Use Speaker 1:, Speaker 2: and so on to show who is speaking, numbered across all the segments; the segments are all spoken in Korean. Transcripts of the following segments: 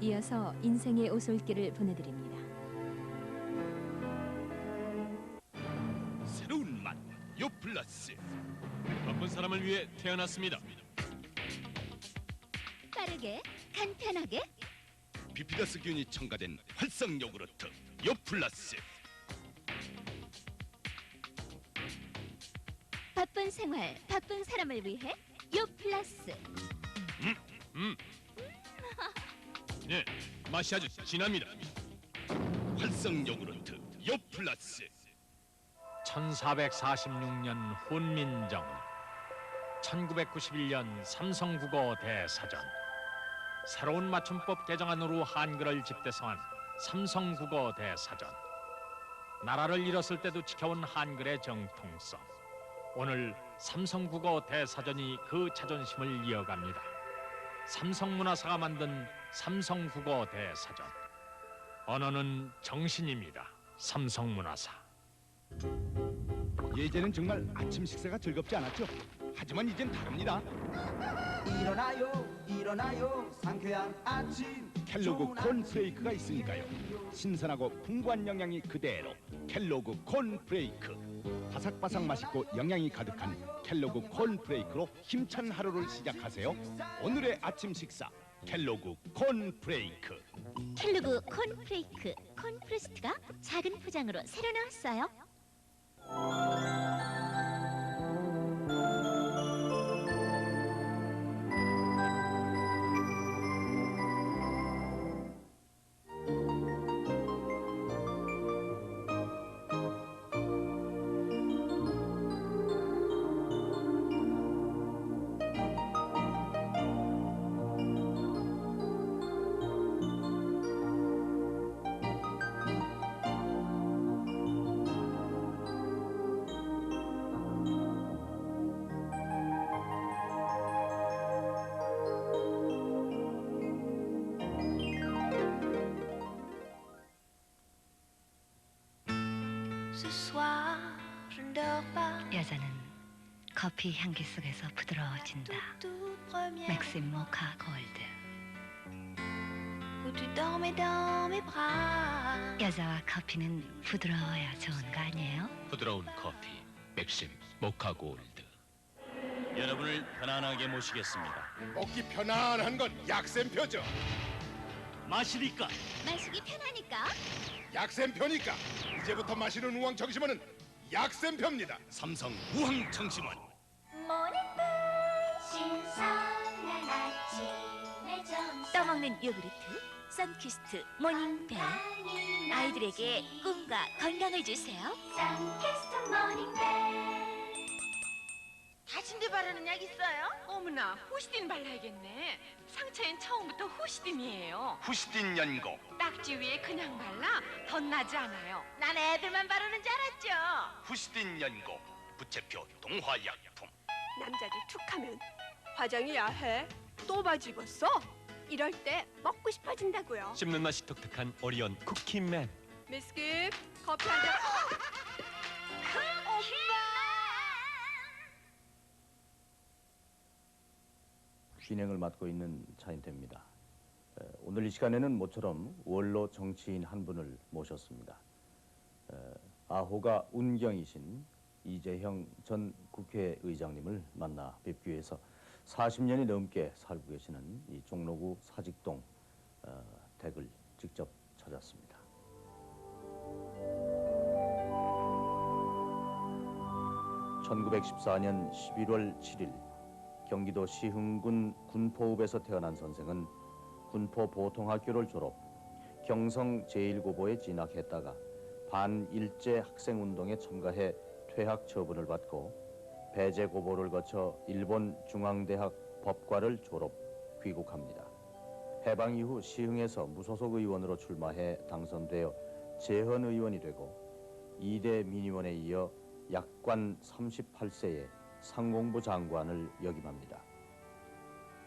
Speaker 1: 이어서 인생의 오솔길을 보내드립니다.
Speaker 2: 새로운 맛 요플러스.
Speaker 3: 바쁜 사람을 위해 태어났습니다.
Speaker 4: 빠르게 간편하게.
Speaker 2: 비피더스균이 첨가된 활성 요구르트 요플러스.
Speaker 4: 바쁜 생활 바쁜 사람을 위해 요 플러스
Speaker 3: 예, 맛이 아주 진합니다.
Speaker 2: 활성 요구르트 요플러스.
Speaker 5: 1446년 훈민정 1991년 삼성국어 대사전. 새로운 맞춤법 개정안으로 한글을 집대성한 삼성국어 대사전. 나라를 잃었을 때도 지켜온 한글의 정통성. 오늘 삼성국어 대사전이 그 자존심을 이어갑니다 삼성문화사가 만든 삼성국어 대사전. 언어는 정신입니다. 삼성문화사.
Speaker 2: 예전엔 정말 아침 식사가 즐겁지 않았죠. 하지만 이젠 다릅니다.
Speaker 6: 일어나요 일어나요. 상쾌한 아침.
Speaker 2: 켈로그 콘프레이크가 있으니까요. 신선하고 풍부한 영양이 그대로 켈로그 콘프레이크 바삭바삭 맛있고 영양이 가득한 켈로그 콘프레이크로 힘찬 하루를 시작하세요. 오늘의 아침 식사 켈로그 콘프레이크.
Speaker 4: 켈로그 콘프레이크 콘프레스트가 작은 포장으로 새로 나왔어요
Speaker 7: 커피 향기 속에서 부드러워진다. 맥심 모카 골드. 여자와 커피는 부드러워야 좋은 거 아니에요?
Speaker 8: 부드러운 커피 맥심 모카 골드. 여러분을 편안하게 모시겠습니다.
Speaker 2: 먹기 편안한 건 약샘 표죠.
Speaker 5: 마시니까.
Speaker 4: 마시기 편하니까.
Speaker 2: 약샘 표니까. 이제부터 마시는 우황 정심원은 약샘 표입니다. 삼성 우황 정심원
Speaker 4: 먹는 요구르트 선키스트 모닝벨 아이들에게 꿈과 건강을 주세요. 선키스트 모닝벨
Speaker 9: 다친 데 바르는 약 있어요? 어머나 후시딘 발라야겠네. 상처엔 처음부터 후시딘이에요.
Speaker 2: 후시딘 연고.
Speaker 9: 딱지 위에 그냥 발라 덧나지 않아요. 난 애들만 바르는 줄 알았죠.
Speaker 2: 후시딘 연고. 부채표 동화약품.
Speaker 10: 남자들 툭하면. 화장이 야해. 또 바지 입었어? 이럴 때 먹고 싶어진다고요
Speaker 3: 씹는 맛이 독특한 오리온 쿠키맨.
Speaker 10: 미스키 커피 한 잔.
Speaker 11: 진행을 맡고 있는 차인태입니다. 에, 오늘 이 시간에는 모처럼 원로 정치인 한 분을 모셨습니다. 에, 아호가 운경이신 이재형 전 국회의장님을 만나 뵙기 위해서 40년이 넘게 살고 계시는 이 종로구 사직동 어, 댁을 직접 찾았습니다. (1914년 11월 7일) 경기도 시흥군 군포읍에서 태어난 선생은 군포 보통학교를 졸업, 경성 제1고보에 진학했다가 반일제 학생운동에 참가해 퇴학 처분을 받고 배제 고보를 거쳐 일본 중앙대학 법과를 졸업, 귀국합니다. 해방 이후 시흥에서 무소속 의원으로 출마해 당선되어 재헌 의원이 되고 2대 민의원에 이어 약관 38세에 상공부 장관을 역임합니다.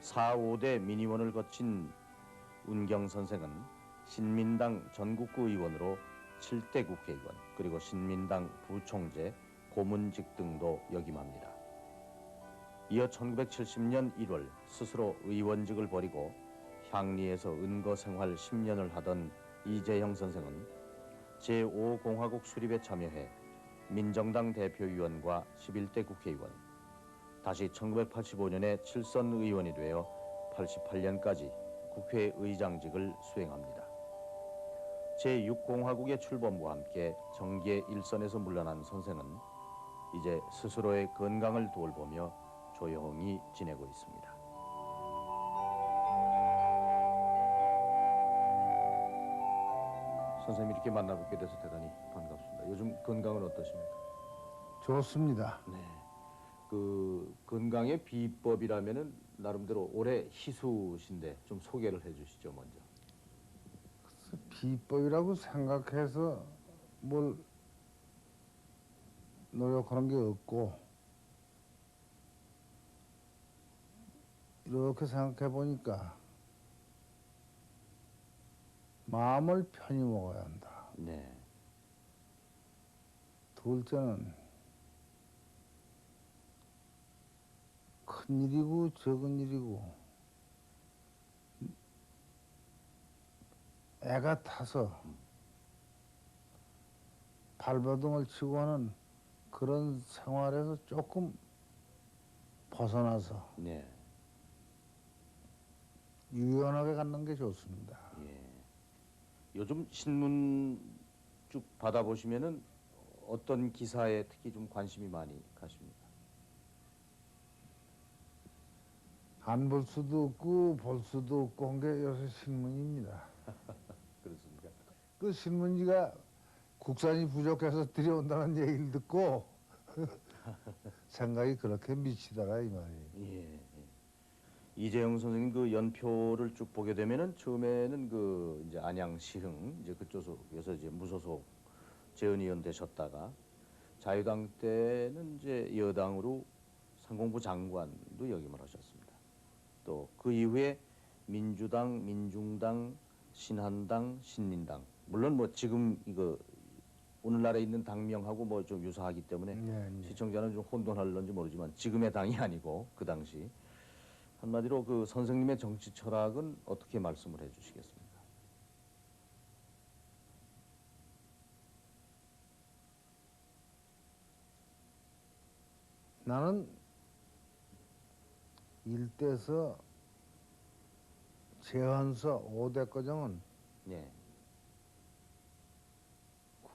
Speaker 11: 4, 5대 민의원을 거친 운경 선생은 신민당 전국구 의원으로 7대 국회의원 그리고 신민당 부총재, 고문직 등도 역임합니다. 이어 1970년 1월 스스로 의원직을 버리고 향리에서 은거 생활 10년을 하던 이재형 선생은 제5공화국 수립에 참여해 민정당 대표위원과 11대 국회의원, 다시 1985년에 칠선 의원이 되어 88년까지 국회의장직을 수행합니다. 제6공화국의 출범과 함께 정계 일선에서 물러난 선생은 이제 스스로의 건강을 돌보며 조용히 지내고 있습니다. 선생님 이렇게 만나뵙게 돼서 대단히 반갑습니다. 요즘 건강은 어떠십니까?
Speaker 12: 좋습니다.
Speaker 11: 네. 그 건강의 비법이라면은 나름대로 올해 희수신데 좀 소개를 해주시죠 먼저.
Speaker 12: 비법이라고 생각해서 뭘 노력하는 게 없고 이렇게 생각해 보니까 마음을 편히 먹어야 한다.
Speaker 11: 네.
Speaker 12: 둘째는 큰 일이고 적은 일이고 애가 타서 발버둥을 치고 하는 그런 생활에서 조금 벗어나서
Speaker 11: 네.
Speaker 12: 유연하게 갖는 게 좋습니다.
Speaker 11: 예. 요즘 신문 쭉 받아보시면은 어떤 기사에 특히 좀 관심이 많이 가십니까?
Speaker 12: 안 볼 수도 없고 볼 수도 없고 한 게 요새 신문입니다.
Speaker 11: 그렇습니까?
Speaker 12: 그 신문지가 국산이 부족해서 들여온다는 얘기를 듣고 생각이 그렇게 미치더라 이 말이에요.
Speaker 11: 예. 예. 이재영 선생님 그 연표를 쭉 보게 되면은 처음에는 그 이제 안양 시흥 이제 그쪽에서 이제 무소속 재언의원 되셨다가 자유당 때는 이제 여당으로 상공부 장관도 역임을 하셨습니다. 또 그 이후에 민주당, 민중당, 신한당, 신민당 물론 뭐 지금 이거 오늘날에 있는 당명하고 뭐 좀 유사하기 때문에
Speaker 12: 네,
Speaker 11: 시청자는 좀 혼돈할런지 모르지만 지금의 당이 아니고 그 당시 한마디로 그 선생님의 정치 철학은 어떻게 말씀을 해주시겠습니까?
Speaker 12: 나는 일대에서 재헌서 5대 과정은
Speaker 11: 네.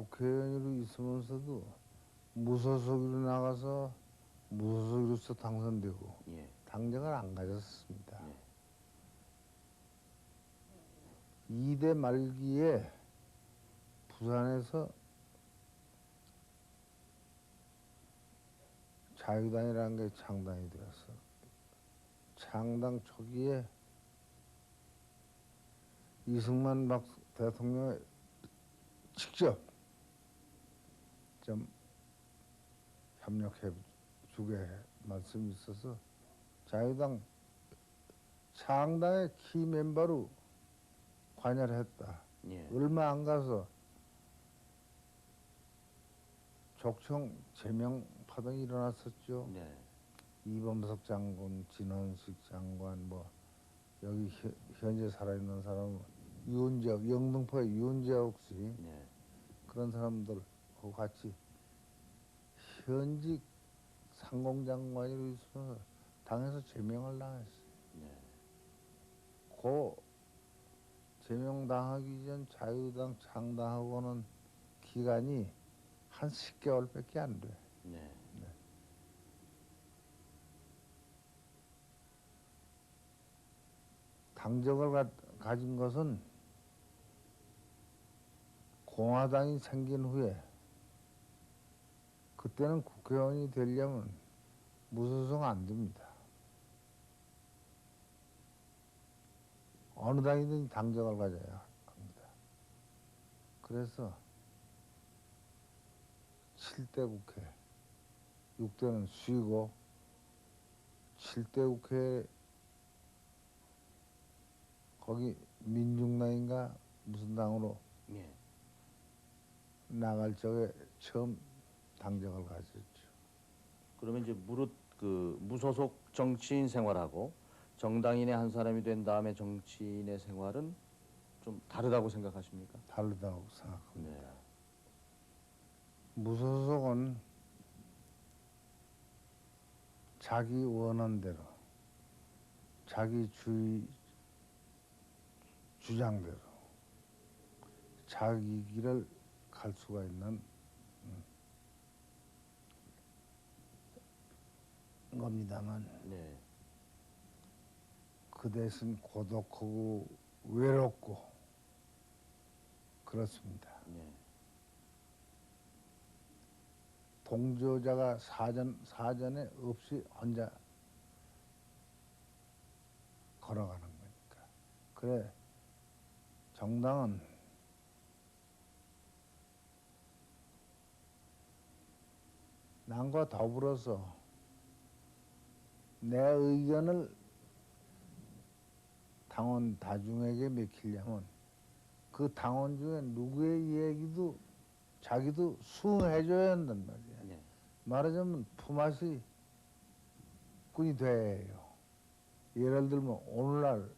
Speaker 12: 국회의원으로 있으면서도 무소속으로 나가서 무소속으로서 당선되고
Speaker 11: 예.
Speaker 12: 당적을 안 가졌습니다.
Speaker 11: 네.
Speaker 12: 2대 말기에 부산에서 자유당이라는 게 창당이 되었어. 창당 초기에 이승만 박 대통령이 직접 좀 협력해 주게 말씀이 있어서 자유당 창당의 키 멤버로 관여를 했다.
Speaker 11: 예.
Speaker 12: 얼마 안 가서 족청 제명 파동이 일어났었죠.
Speaker 11: 네.
Speaker 12: 이범석 장군, 진원식 장관, 뭐 여기 현- 현재 살아있는 사람은 유은재옥, 영등포의 유은재옥 씨
Speaker 11: 네.
Speaker 12: 그런 사람들하고 같이 현직 상공장관으로 있으면서 당에서 제명을 당했어요.
Speaker 11: 네.
Speaker 12: 고 제명당하기 전 자유당 창당하고는 기간이 한 10개월밖에 안 돼.
Speaker 11: 네.
Speaker 12: 당적을 가, 가진 것은 공화당이 생긴 후에 그때는 국회의원이 되려면 무소속 안 됩니다. 어느 당이든 당적을 가져야 합니다. 그래서 7대 국회, 6대는 쉬고 7대 국회 거기 민중당인가 무슨 당으로
Speaker 11: 예.
Speaker 12: 나갈 적에 처음 당적을 가졌죠.
Speaker 11: 그러면 이제 무릇 그 무소속 정치인 생활하고 정당인의 한 사람이 된 다음에 정치인의 생활은 좀 다르다고 생각하십니까?
Speaker 12: 다르다고 생각합니다.
Speaker 11: 네.
Speaker 12: 무소속은 자기 원한대로 자기 주의 주장대로 자기 길을 갈 수가 있는 음, 겁니다만
Speaker 11: 네.
Speaker 12: 그 대신 고독하고 외롭고 그렇습니다.
Speaker 11: 네.
Speaker 12: 동조자가 사전 사전에 없이 혼자 걸어가는 거니까. 그래 정당은 남과 더불어서 내 의견을 당원 다중에게 맡기려면 그 당원 중에 누구의 얘기도 자기도 수긍해줘야 한단 말이야.
Speaker 11: 네.
Speaker 12: 말하자면 품앗이 꾼이 돼요. 예를 들면 오늘날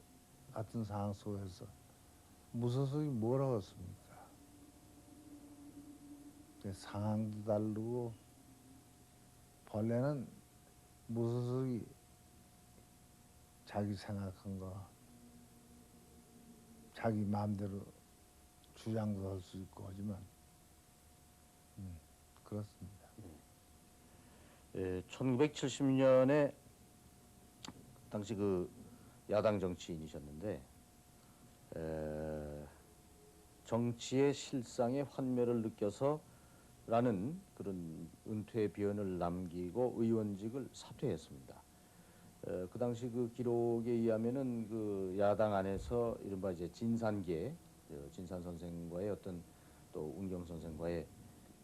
Speaker 12: 같은 상황 속에서 무소속이 뭐라고 했습니까? 상황도 다르고 본래는 무소속이 자기 생각한 거. 자기 마음대로 주장도 할 수 있고 하지만. 음, 그렇습니다.
Speaker 11: 예, 1970년에 당시 그 야당 정치인이셨는데 에, 정치의 실상의 환멸을 느껴서 라는 그런 은퇴 비언을 남기고 의원직을 사퇴했습니다. 에, 그 당시 그 기록에 의하면은 그 야당 안에서 이른바 이제 진산계 어, 진산 선생과의 어떤 또 운경 선생과의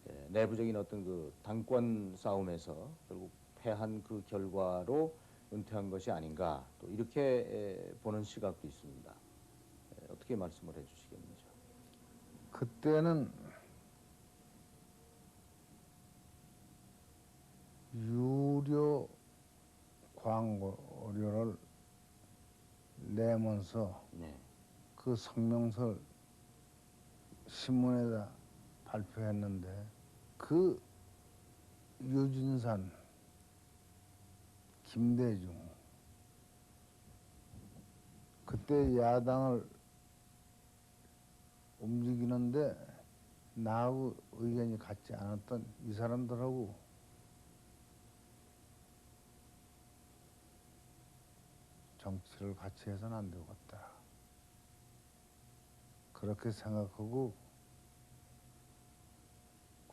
Speaker 11: 예, 내부적인 어떤 그 당권 싸움에서 결국 패한 그 결과로 은퇴한 것이 아닌가 또 이렇게 에, 보는 시각도 있습니다. 에, 어떻게 말씀을 해주시겠는지요?
Speaker 12: 그때는 유료 광고료를 내면서
Speaker 11: 네.
Speaker 12: 그 성명서를 신문에다 발표했는데 그 유진산, 김대중 그때 야당을 움직이는데 나하고 의견이 같지 않았던 이 사람들하고 정치를 같이 해서는 안 되겠다. 그렇게 생각하고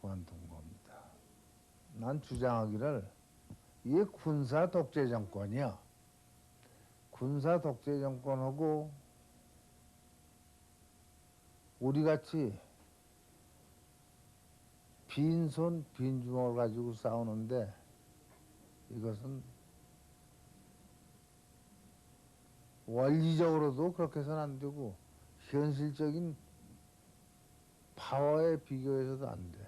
Speaker 12: 그만둔 겁니다. 난 주장하기를 이게 군사 독재 정권이야. 군사 독재 정권하고 우리 같이 빈손 빈주먹을 가지고 싸우는데 이것은 원리적으로도 그렇게 해서는 안 되고 현실적인 파워에 비교해서도 안 돼.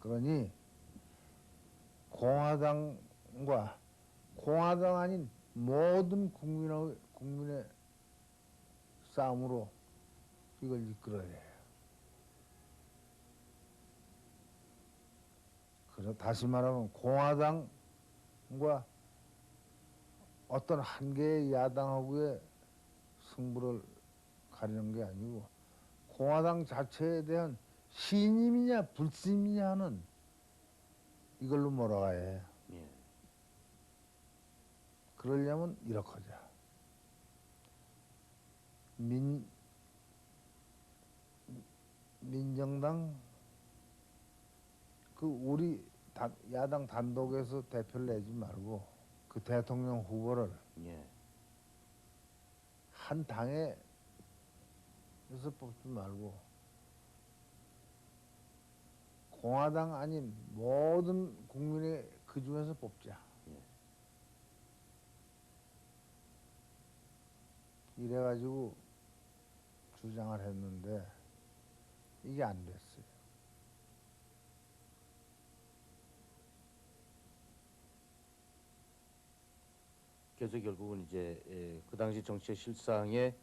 Speaker 12: 그러니 공화당과 공화당 아닌 모든 국민의 국민의 싸움으로 이걸 이끌어야 해요. 그래서 다시 말하면 공화당과 어떤 한 개의 야당하고의 승부를 가리는 게 아니고 공화당 자체에 대한 신임이냐 불신임이냐 하는 이걸로 몰아가야 해요.
Speaker 11: 예.
Speaker 12: 그러려면 이렇게 하자. 민, 민정당 그 우리 단- 야당 단독에서 대표를 내지 말고 그 대통령 후보를
Speaker 11: 예.
Speaker 12: 한 당에서 뽑지 말고 공화당 아닌 모든 국민의 그 중에서 뽑자. 이래가지고 주장을 했는데 이게 안 됐어 요.
Speaker 11: 지켜서 결국은 이제 에, 그 당시 정치의 실상에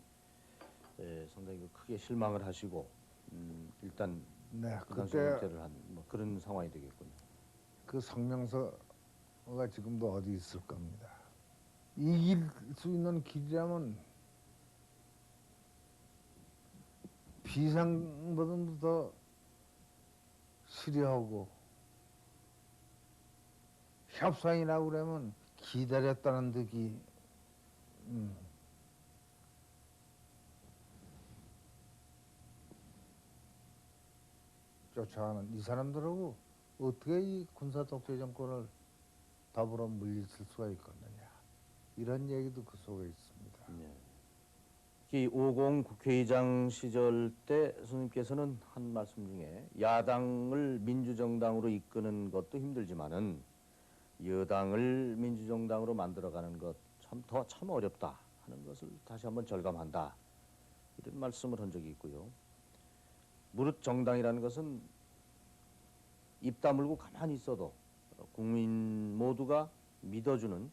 Speaker 11: 에, 상당히 그 크게 실망을 하시고 음, 일단
Speaker 12: 네,
Speaker 11: 그 당시 은퇴를 한 뭐 그런 상황이 되겠군요.
Speaker 12: 그 성명서가 지금도 어디 있을 겁니다. 이길 수 있는 길이라면 비상보다도 더 실효하고 협상이라고 그러면 기다렸다는 듯이. 음, 쫓아가는 이 사람들하고 어떻게 이 군사 독재 정권을 더불어 물리칠 수가 있겠느냐. 이런 얘기도 그 속에 있습니다.
Speaker 11: 이50 국회의장 시절 때 스님께서는 한 말씀 중에 야당을 민주정당으로 이끄는 것도 힘들지만은 여당을 민주정당으로 만들어가는 것 참더참 어렵다 하는 것을 다시 한번 절감한다 이런 말씀을 한 적이 있고요. 무릇 정당이라는 것은 입 다물고 가만히 있어도 국민 모두가 믿어주는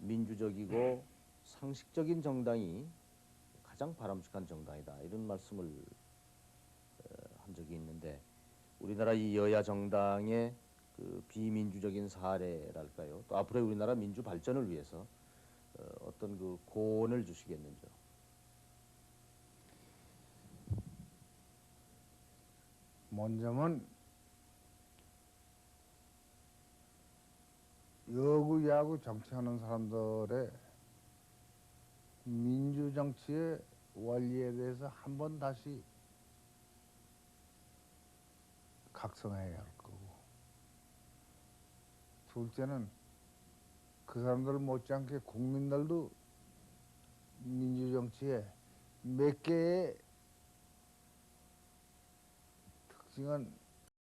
Speaker 11: 민주적이고 상식적인 정당이 가장 바람직한 정당이다 이런 말씀을 어, 한 적이 있는데 우리나라 이 여야 정당의 그 비민주적인 사례랄까요 또 앞으로의 우리나라 민주 발전을 위해서 어, 어떤 그 고언을 주시겠는지요?
Speaker 12: 먼저는 여구 야구 정치하는 사람들의 민주 정치의 원리에 대해서 한 번 다시 각성해야 둘째는 그 사람들 못지않게 국민들도 민주 정치에 몇 개의 특징은